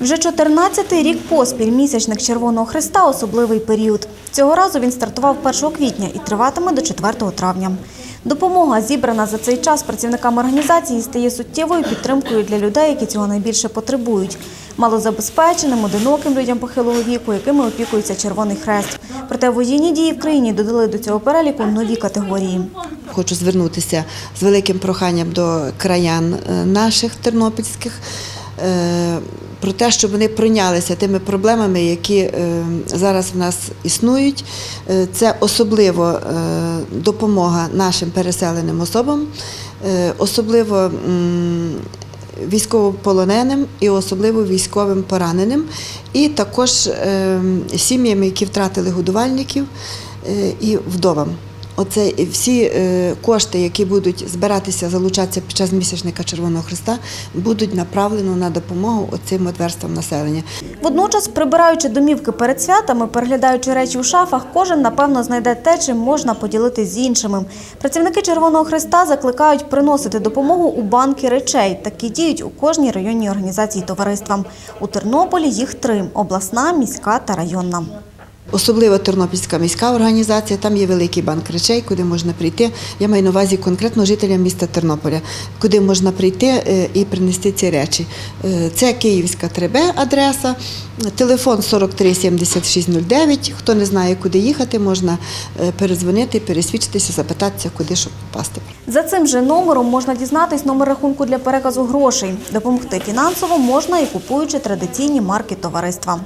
Вже 14-й рік поспіль місячник Червоного Христа – особливий період. Цього разу він стартував 1 квітня і триватиме до 4 травня. Допомога, зібрана за цей час працівникам організації, стає суттєвою підтримкою для людей, які цього найбільше потребують. Малозабезпеченим, одиноким людям похилого віку, якими опікується Червоний Хрест. Проте воєнні дії в країні додали до цього переліку нові категорії. Хочу звернутися з великим проханням до краян е, наших тернопільських про те, щоб вони прийнялися тими проблемами, які е, зараз в нас існують. Е, Це особливо е, допомога нашим переселеним особам, е, особливо військовополоненим і особливо військовим пораненим, і також е, сім'ям, які втратили годувальників е, і вдовам. Оце всі е, кошти, які будуть збиратися, залучатися під час місячника Червоного Христа, будуть направлені на допомогу оцим отверствам населення. Водночас, прибираючи домівки перед святами, переглядаючи речі у шафах, кожен, напевно, знайде те, чим можна поділитись з іншими. Працівники Червоного Христа закликають приносити допомогу у банки речей. Такі діють у кожній районній організації товариства. У Тернополі їх три – обласна, міська та районна. Особливо Тернопільська міська організація, там є великий банк речей, куди можна прийти. Я маю на увазі конкретно жителям міста Тернополя, куди можна прийти е, і принести ці речі. Е, Це Київська 3Б адреса, телефон 43 76 09. Хто не знає, куди їхати, можна е, перезвонити, пересвідчитися, запитатися, куди щоб попасти. За цим же номером можна дізнатись номер рахунку для переказу грошей. Допомогти фінансово можна і купуючи традиційні марки товариства.